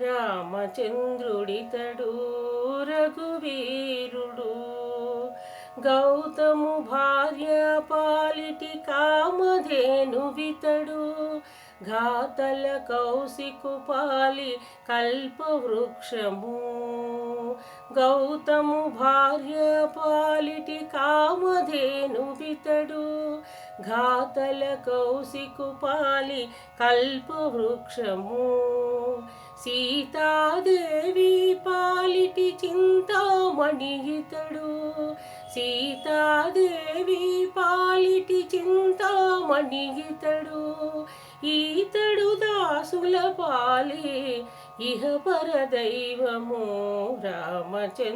రామచంద్రుడితడు రఘువీరుడు గౌతము భార్య పాలిటి కామధేనువితడు ఘాతల కౌశికుపాలి కల్పవృక్షము. గౌతము భార్య పాలిటి కామధేనువితడు ఘాతల కౌశికుపాలి కల్పవృక్షము. సీతాదేవి పాలిటి చింతామణి ఇతడు. సీతాదేవి పాలిటి చింతామణి ఇతడు. ఈతడు దాసుల పాలి ఇహ పరదైవము రామచంద్రుడితడు.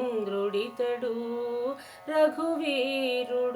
రఘువీరుడు